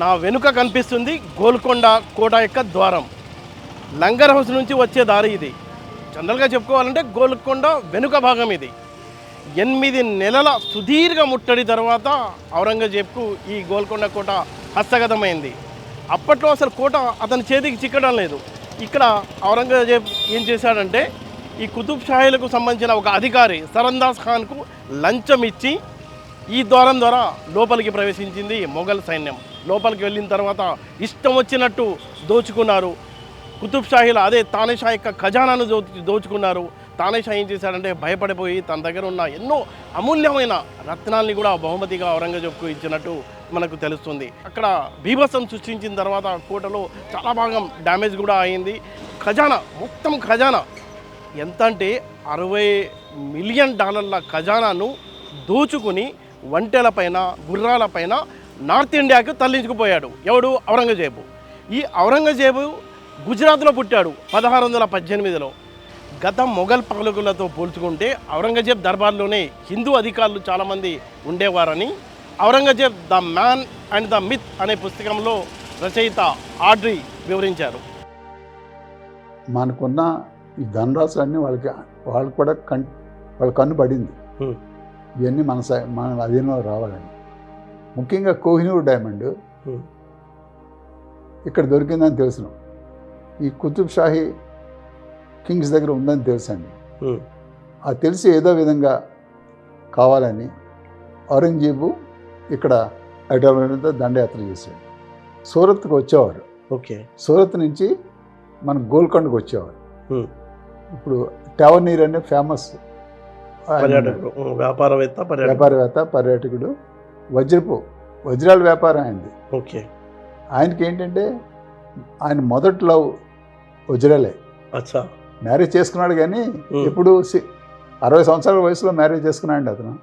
నా వెనుక కనిపిస్తుంది గోల్కొండ కోట యొక్క ద్వారం. లంగర్ హౌస్ నుంచి వచ్చే దారి ఇది. జనరల్గా చెప్పుకోవాలంటే గోల్కొండ వెనుక భాగం ఇది. ఎనిమిది నెలల సుదీర్ఘ ముట్టడి తర్వాత ఔరంగజేబ్కు ఈ గోల్కొండ కోట హస్తగతమైంది. అప్పట్లో అసలు కోట అతని చేతికి చిక్కడం లేదు. ఇక్కడ ఔరంగజేబ్ ఏం చేశాడంటే ఈ కుతుబ్ షాహీలకు సంబంధించిన ఒక అధికారి సరందాస్ ఖాన్కు లంచం ఇచ్చి ఈ ద్వారం ద్వారా లోపలికి ప్రవేశించింది మొఘల్ సైన్యం. లోపలికి వెళ్ళిన తర్వాత ఇష్టం వచ్చినట్టు దోచుకున్నారు. కుతుబ్షాహీలో అదే తానేషా యొక్క ఖజానాను దో దోచుకున్నారు. తానేషా ఏం చేశాడంటే భయపడిపోయి తన దగ్గర ఉన్న ఎన్నో అమూల్యమైన రత్నాల్ని కూడా బహుమతిగా ఔరంగజేబ్కు ఇచ్చినట్టు మనకు తెలుస్తుంది. అక్కడ బీభత్సం సృష్టించిన తర్వాత కోటలో చాలా భాగం డ్యామేజ్ కూడా అయింది. ఖజానా మొత్తం ఖజానా ఎంత అంటే అరవై మిలియన్ డాలర్ల ఖజానాను దోచుకుని ఒంటెలపైన గుర్రాలపైన నార్త్ ఇండియాకు తరలించుకుపోయాడు. ఎవడు? ఔరంగజేబు. ఈ ఔరంగజేబు గుజరాత్లో పుట్టాడు పదహారు వందల పద్దెనిమిదిలో. గత మొఘల్ పాలకులతో పోల్చుకుంటే ఔరంగజేబ్ దర్బార్లోనే హిందూ అధికారులు చాలామంది ఉండేవారని Aurangzeb the man and the myth అనే పుస్తకంలో రచయిత ఆడ్రీ వివరించారు. మనకున్న ఈ ధనరాశులన్నీ వాళ్ళకి వాళ్ళకి కూడా కన్ వాళ్ళ కన్ను పడింది. ఇవన్నీ మన మన అధీనంలో రావాలని ముఖ్యంగా కోహినూర్ డైమండ్. ఇక్కడ దొరికిందని తెలుసును ఈ కుతుబ్ షాహీ కింగ్స్ దగ్గర ఉందని తెలుసండి. అది తెలిసి ఏదో విధంగా కావాలని ఔరంగజేబు ఇక్కడ హైదరాబాద్ దండయాత్ర చేశాడు. సూరత్కి వచ్చేవారు. ఓకే. సూరత్ నుంచి మన గోల్కొండకు వచ్చేవారు. ఇప్పుడు టెవనీర్ అనే ఫేమస్ వ్యాపారవేత్త వ్యాపారవేత్త పర్యాటకుడు. వజ్రపు వజ్రాల వ్యాపారం అయింది. ఓకే. ఆయనకి ఏంటంటే ఆయన మొదటి లవ్ వజ్రాలే. అచ్చా. మ్యారేజ్ చేసుకున్నాడు కానీ. ఇప్పుడు అరవై సంవత్సరాల వయసులో మ్యారేజ్ చేసుకున్నాడు అతను.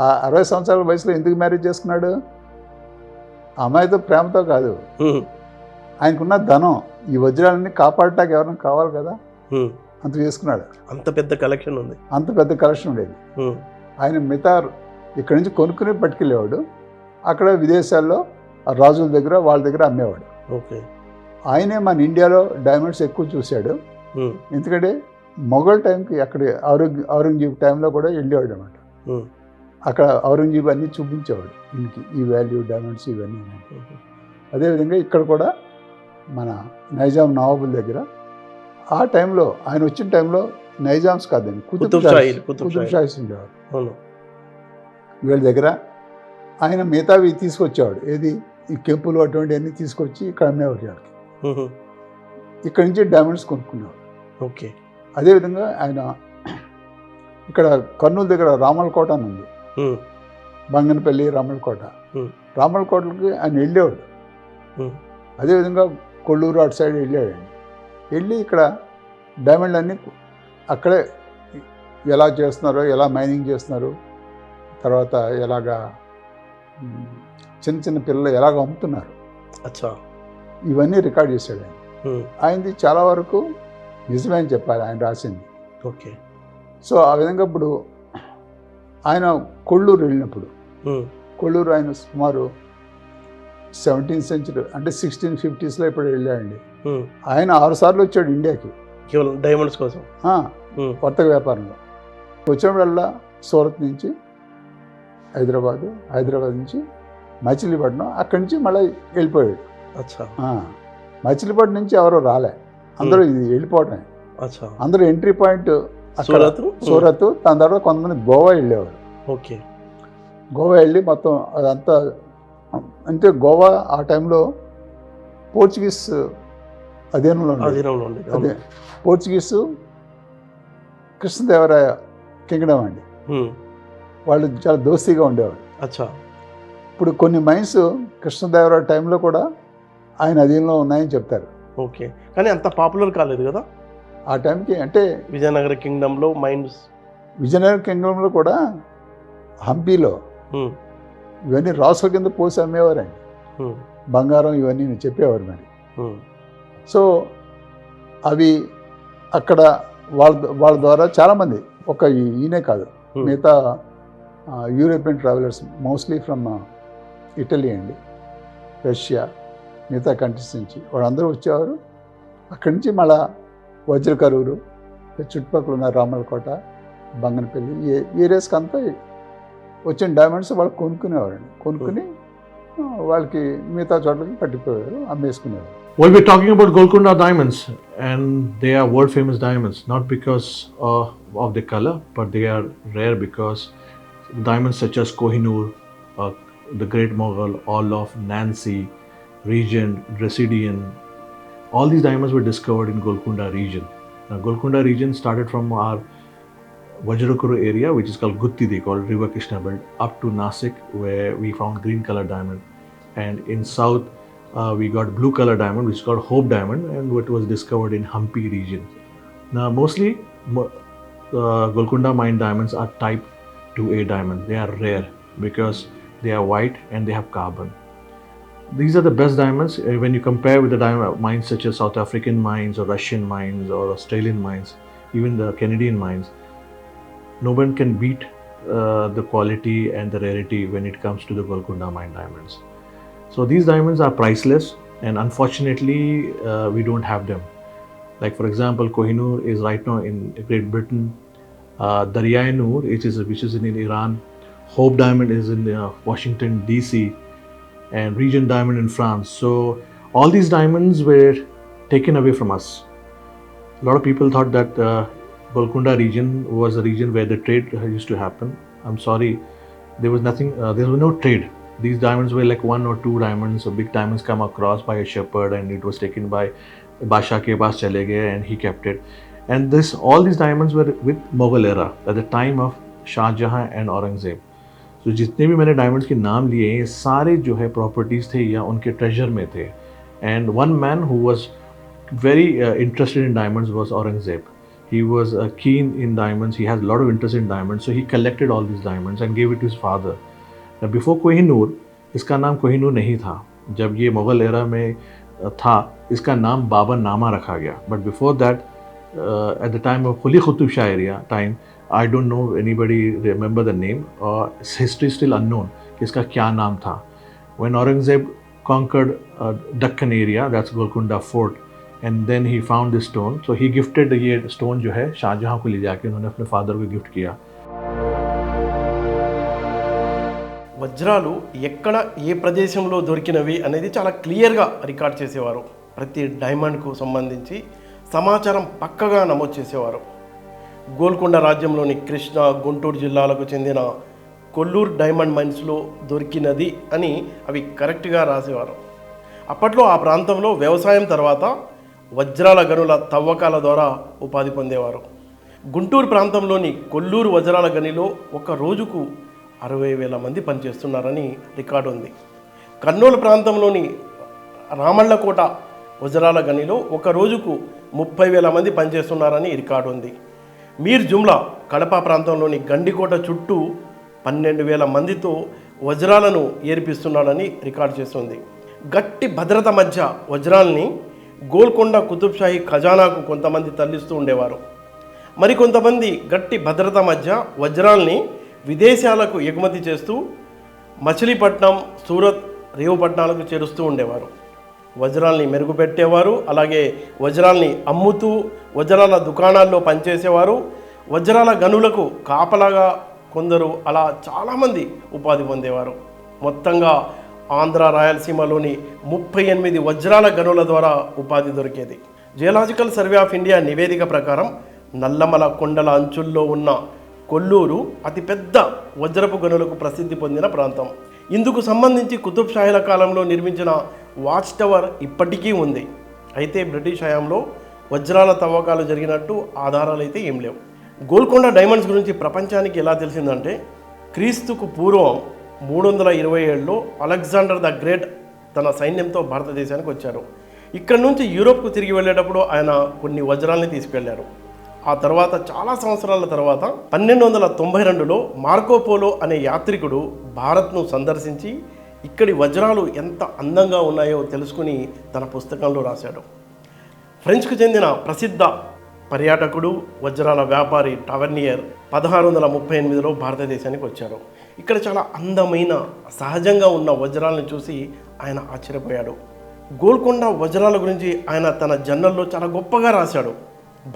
ఆ అరవై సంవత్సరాల వయసులో ఎందుకు మ్యారేజ్ చేసుకున్నాడు? అమ్మాయితో ప్రేమతో కాదు. ఆయనకున్న ధనం ఈ వజ్రాలన్నీ కాపాడటానికి ఎవరైనా కావాలి కదా. అంత చేసుకున్నాడు. అంత పెద్ద కలెక్షన్ ఉంది. అంత పెద్ద కలెక్షన్ ఉండేది ఆయన మిగతా ఇక్కడి నుంచి కొనుక్కుని పట్టుకెళ్ళేవాడు. అక్కడ విదేశాల్లో రాజుల దగ్గర వాళ్ళ దగ్గర అమ్మేవాడు. ఓకే. ఆయనే మన ఇండియాలో డైమండ్స్ ఎక్కువ చూశాడు. ఎందుకంటే మొఘల్ టైంకి అక్కడ ఔరంగ్ ఔరంగజేబ్ టైంలో కూడా వెళ్ళేవాడు అనమాట అక్కడ ఔరంగజేబ్ అన్నీ చూపించేవాడు. దీనికి ఈ వాల్యూ డైమండ్స్ ఇవన్నీ. అదేవిధంగా ఇక్కడ కూడా మన నైజాం నవాబుల దగ్గర ఆ టైంలో ఆయన వచ్చిన టైంలో నైజామ్స్ కాదండి కుతుబ్ షాహీస్ ఉండేవారు. వీళ్ళ దగ్గర ఆయన మిగతావి తీసుకొచ్చేవాడు. ఏది? ఈ కెంపులు అటువంటివన్నీ తీసుకొచ్చి ఇక్కడ అమ్మేవారు వాళ్ళకి. ఇక్కడి నుంచి డైమండ్స్ కొనుక్కునేవారు. ఓకే. అదేవిధంగా ఆయన ఇక్కడ కర్నూలు దగ్గర రామలకోట అని ఉంది. బంగనపల్లి రామలకోట. Hmm. రామలకోటలకి ఆయన వెళ్ళేవాడు. అదేవిధంగా కొల్లూరు అటు సైడ్ వెళ్ళాడండి వెళ్ళి ఇక్కడ డైమండ్ అన్నీ అక్కడే ఎలా చేస్తున్నారో ఎలా మైనింగ్ చేస్తున్నారు తర్వాత ఎలాగా చిన్న చిన్న పిల్లలు ఎలాగ అమ్ముతున్నారు? అచ్చా. ఇవన్నీ రికార్డ్ చేశాడు ఆయన. ఆయనది చాలా వరకు నిజమే అని చెప్పాలి ఆయన రాసింది. ఓకే. సో ఆ విధంగా ఇప్పుడు ఆయన కొల్లూరు వెళ్ళినప్పుడు కొల్లూరు ఆయన సుమారు సెవెంటీన్త్ సెంచరీ అంటే సిక్స్టీన్ ఫిఫ్టీస్లో ఇప్పుడు వెళ్ళాడండి. ఆయన ఆరు సార్లు వచ్చాడు ఇండియాకి. కేవలం డైమండ్స్ కోసం? వర్తక వ్యాపారంలో. వచ్చినప్పుడల్లా సూరత్ నుంచి హైదరాబాదు హైదరాబాద్ నుంచి మచిలీపట్నం అక్కడి నుంచి మళ్ళీ వెళ్ళిపోయాడు. మచిలీపట్నం నుంచి ఎవరో రాలే. అందరూ ఇది వెళ్ళిపోవటమే. అందరూ ఎంట్రీ పాయింట్ సూరత్? సూరత్ దాని తర్వాత కొంతమంది గోవా వెళ్ళేవారు. ఓకే. గోవా వెళ్ళి మొత్తం అదంతా అంటే గోవా ఆ టైంలో పోర్చుగీస్ అధీనంలో అదే. పోర్చుగీస్ కృష్ణదేవరాయ కింగ్డమ్ అండి. వాళ్ళు చాలా దోస్తీగా ఉండేవారు అచ్చా. ఇప్పుడు కొన్ని మైన్స్ కృష్ణదేవరాయ టైంలో కూడా ఆయన అధీనంలో ఉన్నాయని చెప్తారు. ఓకే. కానీ అంత పాపులర్ కాలేదు కదా? ఆ టైంకి అంటే విజయనగర కింగ్డమ్లో మైండ్స్ విజయనగర కింగ్డంలో కూడా హంపీలో ఇవన్నీ రాసుల కింద పోసి అమ్మేవారండి. బంగారం ఇవన్నీ చెప్పేవారు మరి. సో అవి అక్కడ వాళ్ళ వాళ్ళ ద్వారా చాలామంది ఒక ఈయనే కాదు. మిగతా European travellers mostly from Italy అండి రష్యా మిగతా కంట్రీస్ నుంచి. వాళ్ళందరూ వచ్చేవారు. అక్కడి నుంచి మళ్ళా వజ్రకరూరు చుట్టుపక్కల ఉన్న రామలకోట బంగనపల్లి ఏ ఏరియాస్కి అంతా వచ్చిన డైమండ్స్ వాళ్ళు కొనుక్కునేవారండి. కొనుక్కుని వాళ్ళకి మిగతా చోట్లకి పట్టిపోయారు అమ్మేసుకునేవారు. Well, we're talking about Golconda diamonds, and they are world famous diamonds, not because uh, of the color, but they are rare because diamonds such as Kohinoor, uh, the Great Mughal, Orloff, Nancy, Regent, Dresidian, all these diamonds were discovered in Golconda region. Now, Golconda region started from our Vajrakuru area, which is called Gutti, they call River Krishna belt, up to Nasik, where we found green color diamond. And in south, uh, we got blue color diamond, which is called Hope diamond, and what was discovered in Hampi region. Now, mostly mo- uh, Golconda mine diamonds are type 2A diamond. They are rare because they are white and they have carbon. These are the best diamonds uh, when you compare with the diamond mines such as South African mines or Russian mines or Australian mines, even the Canadian mines. No one can beat uh, the quality and the rarity when it comes to the Golconda mine diamonds. So these diamonds are priceless, and unfortunately, uh, we don't have them. Like for example, Kohinoor is right now in Great Britain. Uh, Daryai Noor, which is which is in Iran. Hope Diamond is in uh, Washington D.C. and Regent Diamond in France. So all these diamonds were taken away from us. A lot of people thought that uh, Golconda region was a region where the trade used to happen. I'm sorry, there was nothing. Uh, there was no trade. These diamonds were like one or two diamonds, so big diamonds come across by a shepherd, and it was taken by Basha ke paas and he kept it And this, all these diamonds were with Mughal era at the time of Shah Jahan and Aurangzeb. तो जितने भी मैंने diamonds के नाम लिए हैं ये सारे जो है प्रॉपर्टीज़ थे या उनके ट्रेजर में थे and one man who was very interested in diamonds was Aurangzeb he was uh, keen in diamonds he has a lot of interest in diamonds so he collected all these diamonds and gave it to his father now before Kohinoor इसका नाम कोहिनूर नहीं था जब ये Mughal era में uh, था इसका नाम बाबर नामा रखा गया but before that At the time of Quli Qutub Shah area time I don't know anybody remember the name और हिस्ट्री स्टिल अननोन कि इसका क्या नाम था when Aurangzeb conquered uh, Deccan area, that's Golconda Fort, and then he found this stone. So he gifted ये stone जो है शाहजहाँ को ले जाके उन्होंने अपने फादर को गिफ्ट किया వజ్రాలు ఎక్కడ ఏ ప్రదేశంలో దొరికినవి అనేది చాలా క్లియర్గా రికార్డ్ చేసేవారు ప్రతి డైమండ్కు సంబంధించి సమాచారం పక్కగా నమోదు చేసేవారు. గోల్కొండ రాజ్యంలోని కృష్ణా గుంటూరు జిల్లాలకు చెందిన కొల్లూరు డైమండ్ మైన్స్లో దొరికినది అని అవి కరెక్ట్గా రాసేవారు. అప్పట్లో ఆ ప్రాంతంలో వ్యవసాయం తర్వాత వజ్రాల గనుల తవ్వకాల ద్వారా ఉపాధి పొందేవారు. గుంటూరు ప్రాంతంలోని కొల్లూరు వజ్రాల గనిలో ఒక రోజుకు అరవై వేల మంది పనిచేస్తున్నారని రికార్డు ఉంది. కర్నూలు ప్రాంతంలోని రామళ్ళకోట వజ్రాల గనిలో ఒక రోజుకు ముప్పై వేల మంది పనిచేస్తున్నారని రికార్డు ఉంది. మీర్ జుమ్లా కడప ప్రాంతంలోని గండికోట చుట్టూ పన్నెండు వేల మందితో వజ్రాలను ఏర్పిస్తున్నాడని రికార్డు చేస్తుంది. గట్టి భద్రత మధ్య వజ్రాల్ని గోల్కొండ కుతుబ్షాహీ ఖజానాకు కొంతమంది తరలిస్తూ ఉండేవారు. మరికొంతమంది గట్టి భద్రత మధ్య వజ్రాల్ని విదేశాలకు ఎగుమతి చేస్తూ మచిలీపట్నం సూరత్ రేవుపట్నాలకు చేరుస్తూ ఉండేవారు. వజ్రాల్ని మెరుగుపెట్టేవారు అలాగే వజ్రాల్ని అమ్ముతూ వజ్రాల దుకాణాల్లో పనిచేసేవారు. వజ్రాల గనులకు కాపలాగా కొందరు అలా చాలామంది ఉపాధి పొందేవారు. మొత్తంగా ఆంధ్ర రాయలసీమలోని ముప్పై ఎనిమిది వజ్రాల గనుల ద్వారా ఉపాధి దొరికేది. జియోలాజికల్ సర్వే ఆఫ్ ఇండియా నివేదిక ప్రకారం నల్లమల కొండల అంచుల్లో ఉన్న కొల్లూరు అతిపెద్ద వజ్రపు గనులకు ప్రసిద్ధి పొందిన ప్రాంతం. ఇందుకు సంబంధించి కుతుబ్ షాహీల కాలంలో నిర్మించిన వాచ్ టవర్ ఇప్పటికీ ఉంది. అయితే బ్రిటిష్ హయాంలో వజ్రాల తవ్వకాలు జరిగినట్టు ఆధారాలు అయితే ఏం లేవు. గోల్కొండ డైమండ్స్ గురించి ప్రపంచానికి ఎలా తెలిసిందంటే క్రీస్తుకు పూర్వం మూడు వందల ఇరవై ఏడులో అలెగ్జాండర్ ద గ్రేట్ తన సైన్యంతో భారతదేశానికి వచ్చారు. ఇక్కడ నుంచి యూరోప్కు తిరిగి వెళ్ళేటప్పుడు ఆయన కొన్ని వజ్రాల్ని తీసుకెళ్ళారు. ఆ తర్వాత చాలా సంవత్సరాల తర్వాత పన్నెండు వందల తొంభై రెండులో మార్కోపోలో అనే యాత్రికుడు భారత్ను సందర్శించి ఇక్కడి వజ్రాలు ఎంత అందంగా ఉన్నాయో తెలుసుకుని తన పుస్తకంలో రాశాడు. ఫ్రెంచ్కు చెందిన ప్రసిద్ధ పర్యాటకుడు వజ్రాల వ్యాపారి టవర్నియర్ పదహారు వందల ముప్పై ఎనిమిదిలో భారతదేశానికి వచ్చారు. ఇక్కడ చాలా అందమైన సహజంగా ఉన్న వజ్రాలను చూసి ఆయన ఆశ్చర్యపోయాడు. గోల్కొండ వజ్రాల గురించి ఆయన తన జర్నల్లో చాలా గొప్పగా రాశాడు.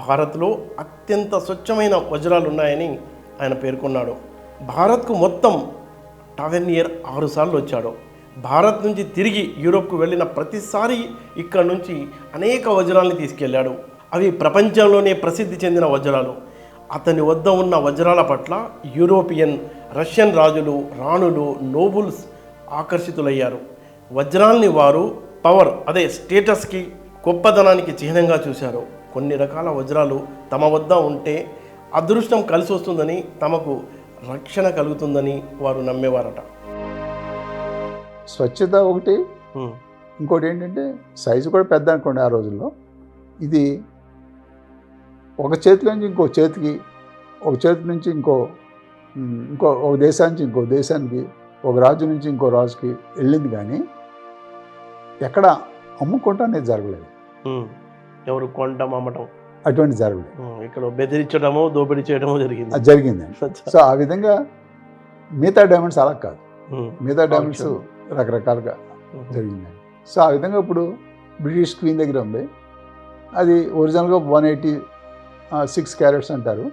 భారత్లో అత్యంత స్వచ్ఛమైన వజ్రాలు ఉన్నాయని ఆయన పేర్కొన్నాడు. భారత్కు మొత్తం టావెనియర్ ఆరుసార్లు వచ్చాడు. భారత్ నుంచి తిరిగి యూరోప్కు వెళ్ళిన ప్రతిసారి ఇక్కడ నుంచి అనేక వజ్రాలను తీసుకెళ్ళాడు. అవి ప్రపంచంలోనే ప్రసిద్ధి చెందిన వజ్రాలు. అతని వద్ద ఉన్న వజ్రాల పట్ల యూరోపియన్ రష్యన్ రాజులు రాణులు నోబుల్స్ ఆకర్షితులయ్యారు. వజ్రాల్ని వారు పవర్ అదే స్టేటస్కి గొప్పదనానికి చిహ్నంగా చూశారు. కొన్ని రకాల వజ్రాలు తమ వద్ద ఉంటే అదృష్టం కలిసి వస్తుందని తమకు రక్షణ కలుగుతుందని వారు నమ్మేవారట. స్వచ్ఛత ఒకటి. ఇంకోటి ఏంటంటే సైజు కూడా పెద్ద అనుకోండి ఆ రోజుల్లో. ఇది ఒక చేతిలోంచి ఇంకో చేతికి ఒక చేతి నుంచి ఇంకో ఇంకో ఒక దేశానికి ఇంకో దేశానికి ఒక రాజు నుంచి ఇంకో రాజుకి వెళ్ళింది కానీ ఎక్కడ అమ్ముకోవటం అనేది జరగలేదు. ఎవరు కొంటం అమ్మటం. అటువంటి జరగలేదు ఉమ్, ఇక్కడ బెదిరించడమో దోపిడీ చేయడమో జరిగింది. అది జరిగిందండి సో ఆ విధంగా మిగతా డైమండ్స్ అలా కాదు. మిగతా డైమండ్స్ రకరకాలుగా జరిగిందండి సో ఆ విధంగా ఇప్పుడు బ్రిటిష్ క్వీన్ దగ్గర ఉంది. అది ఒరిజినల్గా వన్ ఎయిటీ సిక్స్ క్యారెట్స్ అంటారు.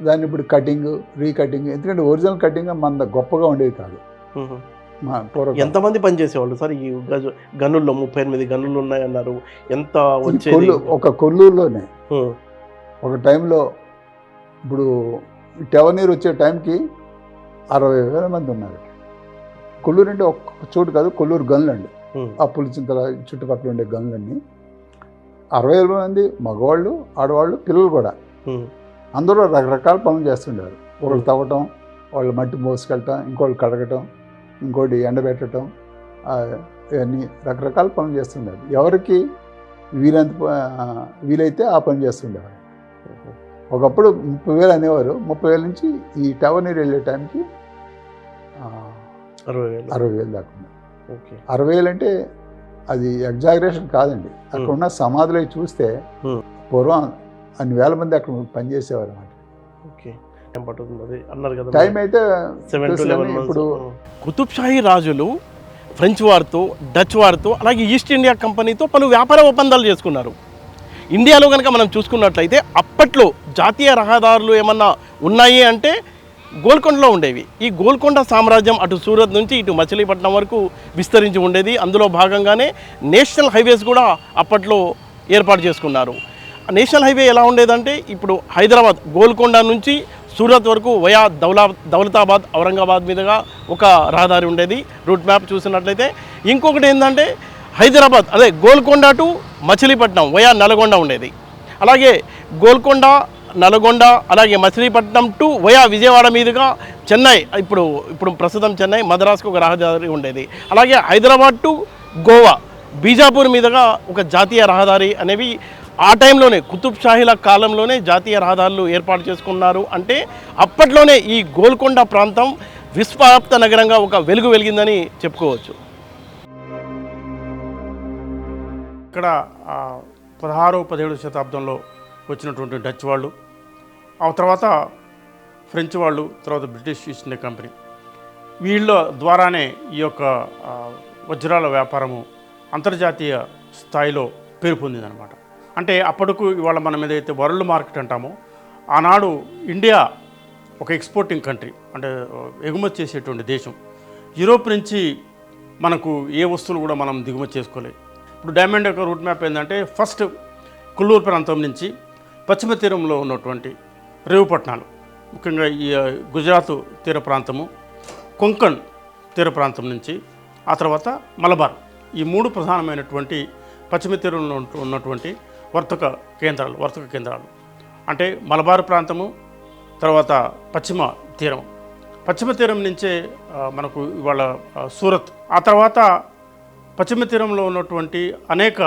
దాన్ని ఇప్పుడు కటింగ్ రీకటింగ్ ఎందుకంటే ఒరిజినల్ కటింగ్ మన గొప్పగా ఉండేది కాదు. ఎంతమంది పనిచేసేవాళ్ళు? సార్ ఈ గజ గనుల్లో ముప్పై ఎనిమిది గనులు ఉన్నాయన్నారు. ఎంత కొల్లు ఒక కొల్లూరులోనే. ఒక టైంలో ఇప్పుడు టెవనీర్ వచ్చే టైంకి అరవై వేల మంది ఉన్నారు. కొల్లూరు అంటే ఒక్క చోటు కాదు కొల్లూరు గన్లు అండి ఉమ్, ఆ పులిచింతల చుట్టుపక్కల ఉండే గనులన్నీ. అరవై వేల మంది మగవాళ్ళు ఆడవాళ్ళు పిల్లలు కూడా. అందరూ రకరకాల పనులు చేస్తుండేవారు. ఒకళ్ళు తవ్వటం వాళ్ళు మట్టి మోసుకెళ్ళటం ఇంకోళ్ళు కడగటం. ఇంకోటి ఎండబెట్టడం ఇవన్నీ రకరకాల పనులు చేస్తుండేవారు. ఎవరికి వీలంత వీలైతే ఆ పని చేస్తుండేవారు. ఒకప్పుడు ముప్పై వేలు అనేవారు. ముప్పై వేల నుంచి ఈ టవర్ వెళ్ళే టైంకి అరవై వేలు. అరవై వేలు దాకా. ఓకే. అరవై వేలు అంటే అది ఎగ్జాగరేషన్ కాదండి. అక్కడ ఉన్న సమాధులు చూస్తే. పూర్వం అన్ని వేల మంది అక్కడ పనిచేసేవారు అన్నమాట. ఓకే. ఏం పట్టుతుంది అది అన్నారు కదా టైం అయితే సెవెన్ టు లెవెన్ ఇప్పుడు కుతుబ్ షాహీ రాజులు ఫ్రెంచ్ వారితో డచ్ వారితో అలాగే ఈస్ట్ ఇండియా కంపెనీతో పలు వ్యాపార ఒప్పందాలు చేసుకున్నారు. ఇండియాలో కనుక మనం చూసుకున్నట్లయితే అప్పట్లో జాతీయ రహదారులు ఏమన్నా ఉన్నాయి అంటే గోల్కొండలో ఉండేవి. ఈ గోల్కొండ సామ్రాజ్యం అటు సూరత్ నుంచి ఇటు మచిలీపట్నం వరకు విస్తరించి ఉండేది. అందులో భాగంగానే నేషనల్ హైవేస్ కూడా అప్పట్లో ఏర్పాటు చేసుకున్నారు. ఆ నేషనల్ హైవే ఎలా ఉండేదంటే ఇప్పుడు హైదరాబాద్ గోల్కొండ నుంచి సూరత్ వరకు వయా దౌలా దౌలతాబాద్ ఔరంగాబాద్ మీదుగా ఒక రహదారి ఉండేది. రూట్ మ్యాప్ చూసినట్లయితే ఇంకొకటి ఏంటంటే హైదరాబాద్ అదే గోల్కొండ టు మచిలీపట్నం వయా నల్గొండ ఉండేది. అలాగే గోల్కొండ నల్గొండ అలాగే మచిలీపట్నం టు వయా విజయవాడ మీదుగా చెన్నై ఇప్పుడు ఇప్పుడు ప్రస్తుతం చెన్నై మద్రాసుకు ఒక రహదారి ఉండేది. అలాగే హైదరాబాద్ టు గోవా బీజాపూర్ మీదుగా ఒక జాతీయ రహదారి అనేవి ఆ టైంలోనే కుతుబ్ షాహీల కాలంలోనే జాతీయ రహదారులు ఏర్పాటు చేసుకున్నారు. అంటే అప్పట్లోనే ఈ గోల్కొండ ప్రాంతం విశ్వవ్యాప్త నగరంగా ఒక వెలుగు వెలిగిందని చెప్పుకోవచ్చు. ఇక్కడ పదహారో పదిహేడు శతాబ్దంలో వచ్చినటువంటి డచ్ వాళ్ళు ఆ తర్వాత ఫ్రెంచ్ వాళ్ళు తర్వాత బ్రిటిష్ ఈస్ట్ ఇండియా కంపెనీ. వీళ్ళ ద్వారానే ఈ యొక్క వజ్రాల వ్యాపారము అంతర్జాతీయ స్థాయిలో పేరు పొందిందనమాట అంటే అప్పటికు ఇవాళ మనం ఏదైతే వరల్డ్ మార్కెట్ అంటామో ఆనాడు ఇండియా ఒక ఎక్స్పోర్టింగ్ కంట్రీ అంటే ఎగుమతి చేసేటువంటి దేశం. యూరోప్ నుంచి మనకు ఏ వస్తువులు కూడా మనం దిగుమతి చేసుకోలేదు. ఇప్పుడు డైమండ్ యొక్క రూట్ మ్యాప్ ఏంటంటే ఫస్ట్ కుల్లూరు ప్రాంతం నుంచి పశ్చిమ తీరంలో ఉన్నటువంటి రేవుపట్నాలు ముఖ్యంగా ఈ గుజరాత్ తీర ప్రాంతము కొంకణ్ తీర ప్రాంతం నుంచి ఆ తర్వాత మలబార్ ఈ మూడు ప్రధానమైనటువంటి పశ్చిమ తీరంలో ఉన్నటువంటి వర్తక కేంద్రాలు వర్తక కేంద్రాలు. అంటే మలబారు ప్రాంతము తర్వాత పశ్చిమ తీరం. పశ్చిమ తీరం నుంచే మనకు ఇవాళ సూరత్. ఆ తర్వాత పశ్చిమ తీరంలో ఉన్నటువంటి అనేక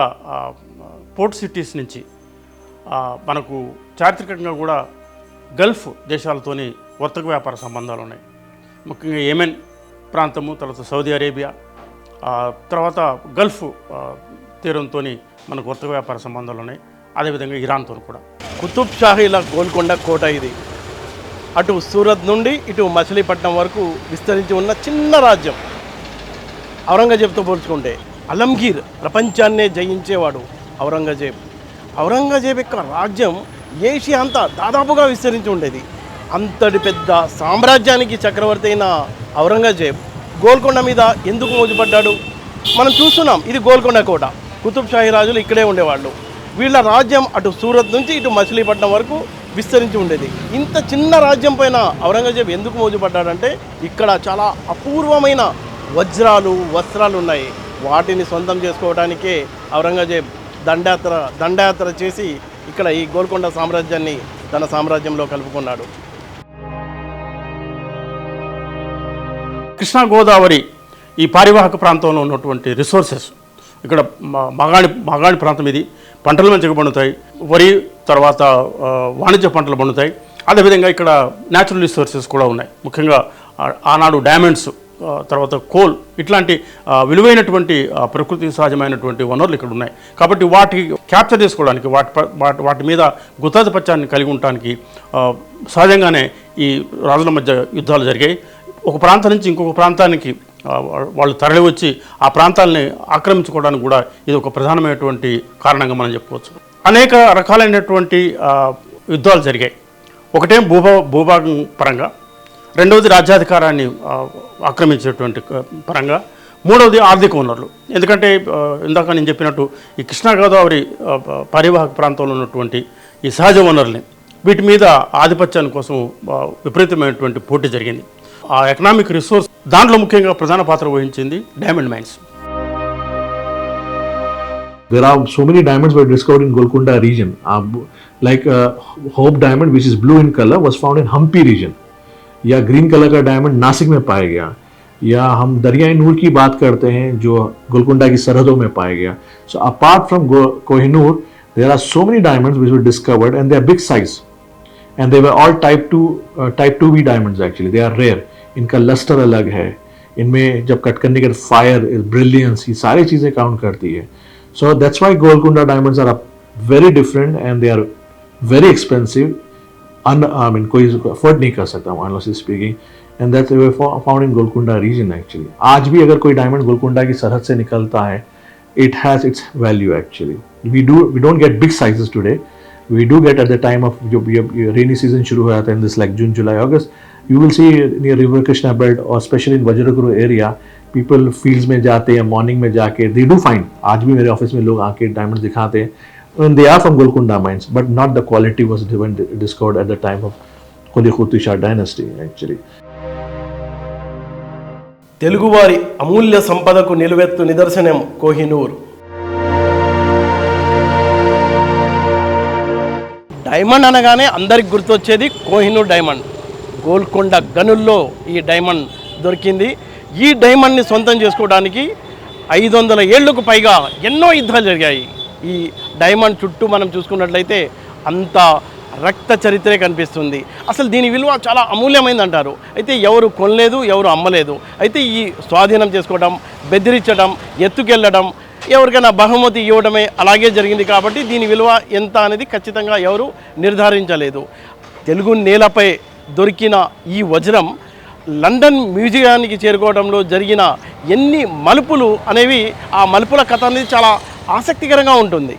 పోర్ట్ సిటీస్ నుంచి మనకు చారిత్రకంగా కూడా గల్ఫ్ దేశాలతోని వర్తక వ్యాపార సంబంధాలు ఉన్నాయి. ముఖ్యంగా యెమెన్ ప్రాంతము తర్వాత సౌదీ అరేబియా తర్వాత గల్ఫ్ తీరంతోని తీరంతో మనకు వర్తక వ్యాపార సంబంధాలు ఉన్నాయి. అదేవిధంగా ఇరాన్తో కూడా. కుతుబ్ షాహీల గోల్కొండ కోట ఇది. అటు సూరత్ నుండి ఇటు మచిలీపట్నం వరకు విస్తరించి ఉన్న చిన్న రాజ్యం. ఔరంగజేబ్తో పోల్చుకుంటే అలంగీర్ ప్రపంచాన్నే జయించేవాడు ఔరంగజేబ్. ఔరంగజేబ్ యొక్క రాజ్యం ఏషియా అంతా దాదాపుగా విస్తరించి ఉండేది. అంతటి పెద్ద సామ్రాజ్యానికి చక్రవర్తి అయిన ఔరంగజేబ్ గోల్కొండ మీద ఎందుకు మోజుపడ్డాడు? మనం చూస్తున్నాం ఇది గోల్కొండ కోట. కుతుబ్ షాహీ రాజులు ఇక్కడే ఉండేవాళ్ళు. వీళ్ళ రాజ్యం అటు సూరత్ నుంచి ఇటు మచిలీపట్నం వరకు విస్తరించి ఉండేది. ఇంత చిన్న రాజ్యం పైన ఔరంగజేబ్ ఎందుకు మోజుపడ్డాడంటే ఇక్కడ చాలా అపూర్వమైన వజ్రాలు వస్త్రాలు ఉన్నాయి. వాటిని సొంతం చేసుకోవడానికే ఔరంగజేబ్ దండయాత్ర దండయాత్ర చేసి ఇక్కడ ఈ గోల్కొండ సామ్రాజ్యాన్ని తన సామ్రాజ్యంలో కలుపుకున్నాడు. కృష్ణా గోదావరి ఈ పారివాహక ప్రాంతంలో ఉన్నటువంటి రిసోర్సెస్ ఇక్కడ మగాణి మగాణి ప్రాంతం ఇది. పంటలు మంచిగా పండుతాయి. వరి తర్వాత వాణిజ్య పంటలు పండుతాయి. అదేవిధంగా ఇక్కడ న్యాచురల్ రిసోర్సెస్ కూడా ఉన్నాయి. ముఖ్యంగా ఆనాడు డైమండ్స్ తర్వాత కోల్ ఇట్లాంటి విలువైనటువంటి ప్రకృతి సహజమైనటువంటి వనరులు ఇక్కడ ఉన్నాయి. కాబట్టి వాటి క్యాప్చర్ చేసుకోవడానికి వాటి ప- వాటి వాటి మీద గుత్తాధిపత్యాన్ని కలిగి ఉండటానికి సహజంగానే ఈ రాజుల మధ్య యుద్ధాలు జరిగాయి. ఒక ప్రాంతం నుంచి ఇంకొక ప్రాంతానికి వాళ్ళు తరలి వచ్చి ఆ ప్రాంతాలని ఆక్రమించుకోవడానికి కూడా ఇది ఒక ప్రధానమైనటువంటి కారణంగా మనం చెప్పుకోవచ్చు. అనేక రకాలైనటువంటి యుద్ధాలు జరిగాయి. ఒకటే భూభా భూభాగం పరంగా రెండవది రాజ్యాధికారాన్ని ఆక్రమించేటువంటి పరంగా మూడవది ఆర్థిక వనరులు. ఎందుకంటే ఇందాక నేను చెప్పినట్టు ఈ కృష్ణా గోదావరి పరివాహక ప్రాంతంలో ఉన్నటువంటి ఈ సహజ వనరుల్ని వీటి మీద ఆధిపత్యాన్ని కోసం విపరీతమైనటువంటి పోటీ జరిగింది. ఆ ఎకనామిక్ రిసోర్స్ దాంట్లో ముఖ్యంగా ప్రధాన పాత్ర వహించింది diamond mines There are so many diamonds were discovered in Golconda region. Uh, b- like uh, Hope diamond, which is blue in color, was found in Hampi region. या ग्रीन कलर का diamond Nashik में पाया गया या हम दरियाई नूर की बात करते हैं जो गोलकुंडा की सरहदों में पाया गया so apart from Kohinoor there are so many diamonds which were discovered and they are big size and they were all type two type two we diamonds actually they are rare इनका lustre अलग है। इनमें जब cut करने के fire brilliance ये सारी चीज़ें काउंट करती है। So that's why Golconda diamonds are very different and they are very expensive um I mean कोई अफोर्ड नहीं कर सकता online speaking and that's way found in Golconda region actually आज भी अगर कोई डायमंड गोलकुंडा की सरहद से निकलता है, it has its value, actually we do, we don't get big sizes today we do get at the time of जो rainy season शुरू हो जाता है in this, like, June, July, August you will see near river Krishna belt or especially in Vajraguru area people fields में जाते हैं morning में जाके they do find आज भी मेरे ऑफिस में लोग आके diamonds दिखाते हैं and they are from Golconda mines but not the quality was given discovered at the time of Kuli Khutu Shah dynasty actually తెలుగువారి అమూల్య సంపదకు నిలువెత్తు నిదర్శనం కోహినూర్ డైమండ్ అనగానే అందరికి గుర్తొచ్చేది కోహినూర్ డైమండ్ గోల్కొండ గనుల్లో ఈ డైమండ్ దొరికింది. ఈ డైమండ్ని సొంతం చేసుకోవడానికి ఐదు వందల ఏళ్ళకు పైగా ఎన్నో యుద్ధాలు జరిగాయి. ఈ డైమండ్ చుట్టూ మనం చూసుకున్నట్లయితే అంత రక్త చరిత్రే కనిపిస్తుంది. అసలు దీని విలువ చాలా అమూల్యమైంది అంటారు అయితే ఎవరు కొనలేదు ఎవరు అమ్మలేదు. అయితే ఈ స్వాధీనం చేసుకోవడం బెదిరించడం ఎత్తుకెళ్ళడం ఎవరికైనా బహుమతి ఇవ్వడమే అలాగే జరిగింది కాబట్టి దీని విలువ ఎంత అనేది ఖచ్చితంగా ఎవరు నిర్ధారించలేదు. తెలుగు నేలపై దొరికిన ఈ వజ్రం లండన్ మ్యూజియానికి చేరుకోవడంలో జరిగిన ఎన్ని మలుపులు అనేవి ఆ మలుపుల కథ అనేది చాలా ఆసక్తికరంగా ఉంటుంది.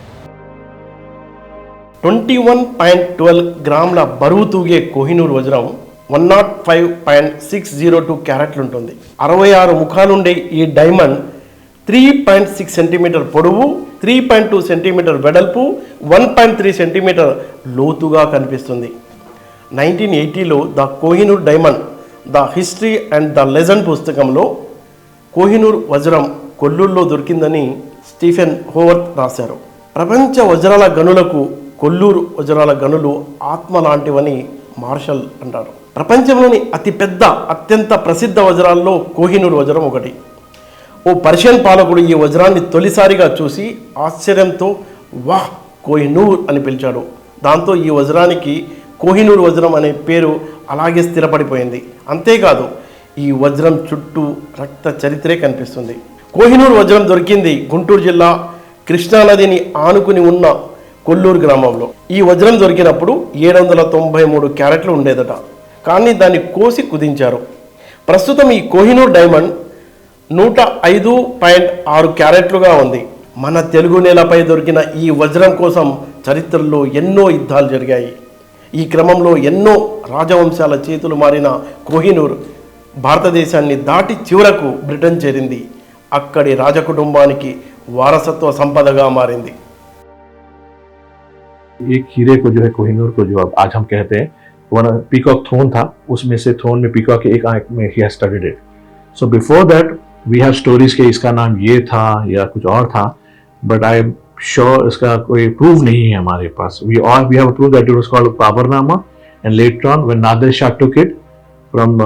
ట్వంటీ వన్ పాయింట్ ట్వెల్వ్ గ్రాముల బరువు తూగే కోహినూర్ వజ్రం one naught five point six zero two క్యారెట్లు ఉంటుంది. అరవై ఆరు ముఖాలుండే ఈ diamond three point six centimetre పొడవు త్రీ పాయింట్ టూ సెంటీమీటర్ వెడల్పు వన్ పాయింట్ త్రీ సెంటీమీటర్ లోతుగా కనిపిస్తుంది. Nineteen ఎయిటీలో the Kohinoor diamond the history and the legend పుస్తకంలో కోహినూర్ వజ్రం కొల్లూరులో దొరికిందని స్టీఫెన్ హోవర్త్ రాశారు. ప్రపంచ వజ్రాల గనులకు కొల్లూరు వజ్రాల గనులు ఆత్మ లాంటివని మార్షల్ అంటారు. ప్రపంచంలోని అతిపెద్ద అత్యంత ప్రసిద్ధ వజ్రాల్లో కోహినూర్ వజ్రం ఒకటి. ఓ పర్షియన్ పాలకుడు ఈ వజ్రాన్ని తొలిసారిగా చూసి ఆశ్చర్యంతో వాహ్ కోహినూర్ అని పిలిచాడు. దాంతో ఈ వజ్రానికి కోహినూరు వజ్రం అనే పేరు అలాగే స్థిరపడిపోయింది. అంతేకాదు ఈ వజ్రం చుట్టూ రక్త చరిత్రే కనిపిస్తుంది. కోహినూర్ వజ్రం దొరికింది గుంటూరు జిల్లా కృష్ణానదిని ఆనుకుని ఉన్న కొల్లూరు గ్రామంలో. ఈ వజ్రం దొరికినప్పుడు ఏడు వందల తొంభై మూడు క్యారెట్లు ఉండేదట. కానీ దాన్ని కోసి కుదించారు. ప్రస్తుతం ఈ కోహినూర్ డైమండ్ నూట ఐదు పాయింట్ ఆరు క్యారెట్లుగా ఉంది. మన తెలుగు నేలపై దొరికిన ఈ వజ్రం కోసం చరిత్రలో ఎన్నో యుద్ధాలు జరిగాయి. ఈ క్రమంలో ఎన్నో రాజవంశాల చేతులు మారిన కోహినూర్ భారతదేశాన్ని దాటి చివరకు బ్రిటన్ చేరింది అక్కడి రాజకుటుంబానికి వారసత్వ సంపదగా మారింది एक हीरे को जो है कोहिनूर को जो अब आज हम कहते हैं वन पीकॉक थ्रोन था उसमें से थ्रोन में पीकॉक के एक आंख में ही has studied it so before that we have stories के इसका नाम ये था या कुछ और था बट आई श्योर इसका कोई प्रूफ नहीं है हमारे पास। We all we have prove that it was called Baburnama and later on when Nadir Shah took it from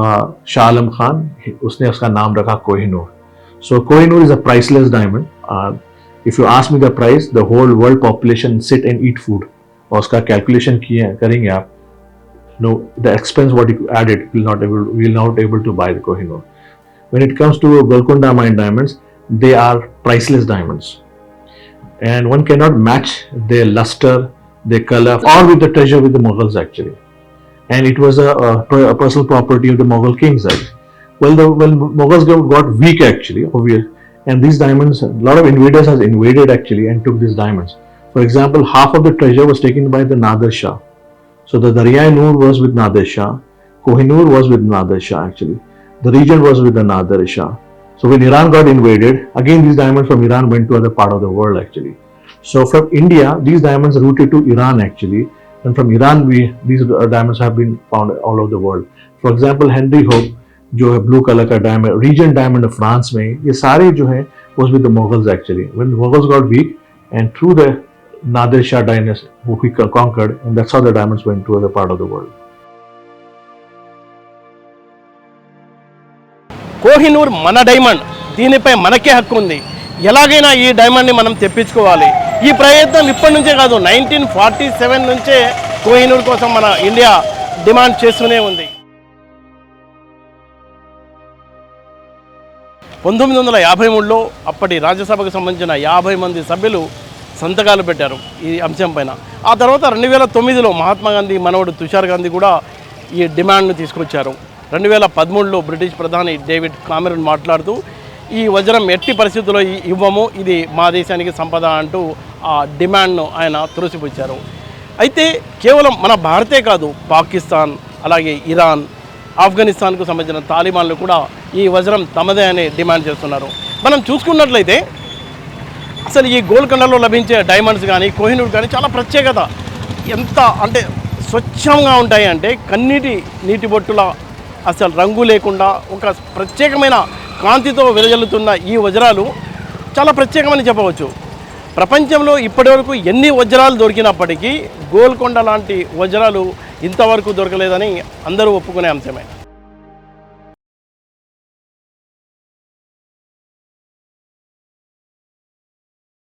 Shah Alam Khan उसने उसका नाम रखा Kohinoor so Kohinoor is a priceless diamond if you ask me the price the whole world population sit and eat food और उसका calculation किए, करेंगे आप। No the expense what it added will not able will not able to buy the Kohinoor when it comes to golconda mine diamonds they are priceless diamonds and one cannot match their luster, their color, or with the treasure with the Mughals actually. And it was a, a, a personal property of the Mughal kings. Actually. Well, the well Mughals got, weak actually, obvious, and these diamonds, a lot of invaders has invaded actually and took these diamonds. For example, half of the treasure was taken by the Nadir Shah. So the Darya Noor was with Nadir Shah, Kohinoor was with Nadir Shah actually. The region was with the Nadir Shah. So when Iran got invaded, again these diamonds from Iran went to other part of the world actually. So from India, these diamonds routed to Iran actually, and from Iran we these uh, diamonds have been found all over the world. For example, Henry Hope जो है blue colour का diamond reason diamond France में ये सारे जो है was with the Mughals actually. When the Mughals got weak and through the Nadir Shah dynasty who we conquered and that's how the diamonds went to other part of the world. Kohinoor మన diamond. దీనిపై మనకే హక్కు ఉంది. ఎలాగైనా ఈ డైమండ్ని మనం తెప్పించుకోవాలి. ఈ ప్రయత్నం ఇప్పటి నుంచే కాదు నైన్టీన్ ఫార్టీ సెవెన్ నుంచే కోహినూర్ కోసం మన ఇండియా డిమాండ్ చేస్తూనే ఉంది. పంతొమ్మిది వందల యాభై మూడులో అప్పటి రాజ్యసభకు సంబంధించిన యాభై మంది సభ్యులు సంతకాలు పెట్టారు ఈ అంశం పైన. ఆ తర్వాత రెండు వేల తొమ్మిదిలో మహాత్మా గాంధీ మనవడు తుషార్ గాంధీ కూడా ఈ డిమాండ్ను తీసుకొచ్చారు. రెండు వేల పదమూడులో బ్రిటిష్ ప్రధాని డేవిడ్ కామెరూన్ మాట్లాడుతూ ఈ వజ్రం ఎట్టి పరిస్థితుల్లో ఇవ్వము ఇది మా దేశానికి సంపద అంటూ ఆ డిమాండ్ను ఆయన త్రోసిపుచ్చారు అయితే కేవలం మన భారతే కాదు పాకిస్తాన్ అలాగే ఇరాన్ ఆఫ్ఘనిస్తాన్కు సంబంధించిన తాలిబాన్లు కూడా ఈ వజ్రం తమదే అని డిమాండ్ చేస్తున్నారు. మనం చూసుకున్నట్లయితే అసలు ఈ గోల్కొండలో లభించే డైమండ్స్ కానీ కోహినూర్ కానీ చాలా ప్రత్యేకత. ఎంత అంటే స్వచ్ఛంగా ఉంటాయి అంటే కన్నీటి నీటి బొట్టుల అసలు రంగు లేకుండా ఒక ప్రత్యేకమైన కాంతితో వెదజల్లుతున్న ఈ వజ్రాలు చాలా ప్రత్యేకమని చెప్పవచ్చు. ప్రపంచంలో ఇప్పటివరకు ఎన్ని వజ్రాలు దొరికినప్పటికీ గోల్కొండ లాంటి వజ్రాలు ఇంతవరకు దొరకలేదని అందరూ ఒప్పుకునే అంశమే.